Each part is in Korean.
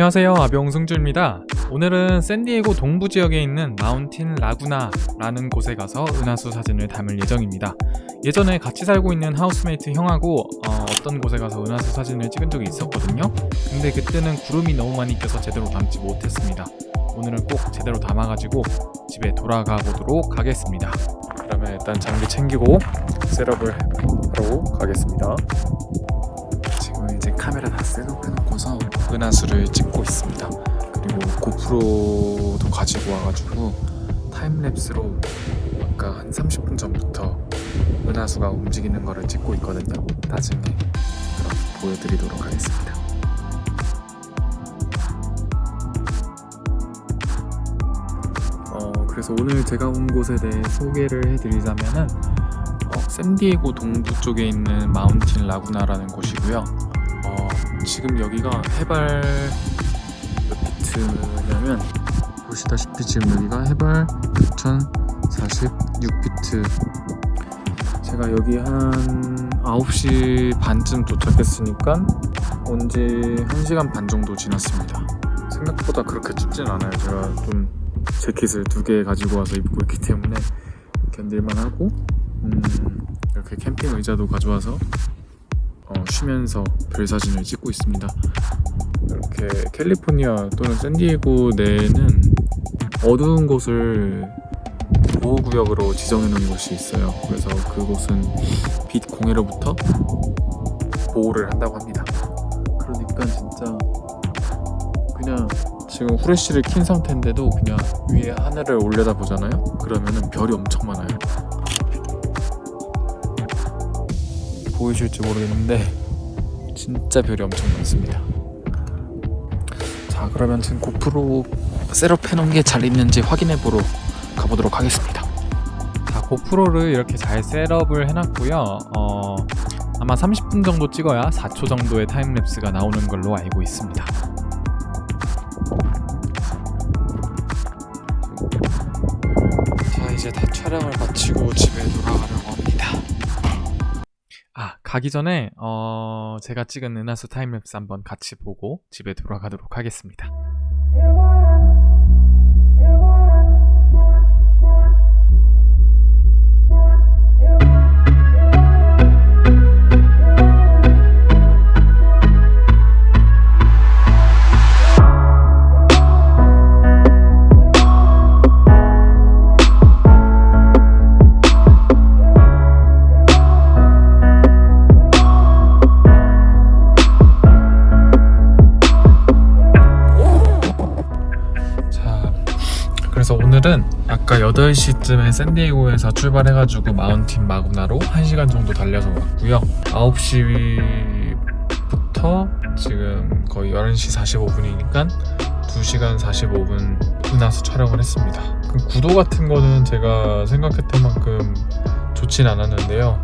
안녕하세요. 아병승주입니다. 오늘은 샌디에고 동부 지역에 있는 마운틴 라구나라는 곳에 가서 은하수 사진을 담을 예정입니다. 예전에 같이 살고 있는 하우스메이트 형하고 어, 떤 곳에 가서 은하수 사진을 찍은 적이 있었거든요. 근데 그때는 구름이 너무 많이 껴서 제대로 담지 못했습니다. 오늘은 꼭 제대로 담아가지고 집에 돌아가 보도록 하겠습니다. 그러면 일단 장비 챙기고 셋업을 하러 가겠습니다. 은하수를 찍고 있습니다. 그리고 고프로도 가지고 와가지고 타임랩스로 아까 한 30분 전부터 은하수가 움직이는 거를 찍고 있거든요. 나중에 보여드리도록 하겠습니다. 어, 그래서 오늘 제가 온 곳에 대해 소개를 해드리자면은 어, 샌디에고 동부 쪽에 있는 마운틴 라구나라는 곳이고요. 어, 지금 여기가 해발 몇 피트냐면 보시다시피 지금 여기가 해발 6046피트. 제가 여기 한 9시 반쯤 도착했으니까 온 지 1시간 반 정도 지났습니다. 생각보다 그렇게 춥진 않아요. 제가 좀 재킷을 두 개 가지고 와서 입고 있기 때문에 견딜만 하고 음, 이렇게 캠핑 의자도 가져와서 어, 쉬면서 별 사진을 찍고 있습니다. 이렇게 캘리포니아 또는 샌디에고 내에는 어두운 곳을 보호구역으로 지정해 놓은 곳이 있어요. 그래서 그곳은 빛 공해로부터 보호를 한다고 합니다. 그러니까 진짜 그냥 지금 후레쉬를 킨 상태인데도 그냥 위에 하늘을 올려다 보잖아요. 그러면은 별이 엄청 많아요. 보이실지 모르겠는데 진짜 별이 엄청 많습니다. 자 그러면 지금 고프로 셋업 해놓은 게 잘 있는지 확인해 보러 가보도록 하겠습니다. 자 고프로를 이렇게 잘 셋업을 해놨고요. 어, 아마 30분 정도 찍어야 4초 정도의 타임랩스가 나오는 걸로 알고 있습니다. 자 이제 다 촬영을 마치고 집에 돌아가려고 합니다. 아 가기 전에 어 제가 찍은 은하수 타임랩스 한번 같이 보고 집에 돌아가도록 하겠습니다. 그래서 오늘은 아까 8시쯤에 샌디에고에서 출발해가지고 마운틴 마구나로 1시간 정도 달려서 왔고요. 9시부터 지금 거의 11시 45분이니까 2시간 45분 은하수 촬영을 했습니다. 그 구도 같은 거는 제가 생각했던 만큼 좋진 않았는데요.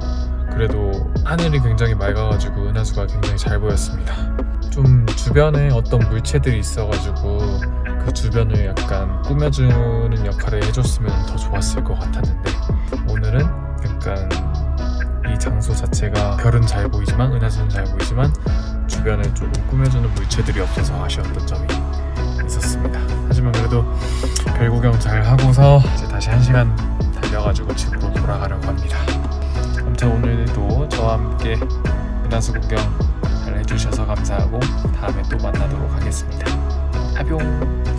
그래도 하늘이 굉장히 맑아가지고 은하수가 굉장히 잘 보였습니다. 좀 주변에 어떤 물체들이 있어가지고 그 주변을 약간 꾸며주는 역할을 해줬으면 더 좋았을 것 같았는데 오늘은 약간 이 장소 자체가 별은 잘 보이지만 은하수는 잘 보이지만 주변에 조금 꾸며주는 물체들이 없어서 아쉬웠던 점이 있었습니다. 하지만 그래도 별 구경 잘 하고서 이제 다시 한 시간 달려가지고 집으로 돌아가려고 합니다. 아무튼 오늘도 저와 함께 은하수 구경 잘 해주셔서 감사하고 다음에 또 만나도록 하겠습니다. 아뿅.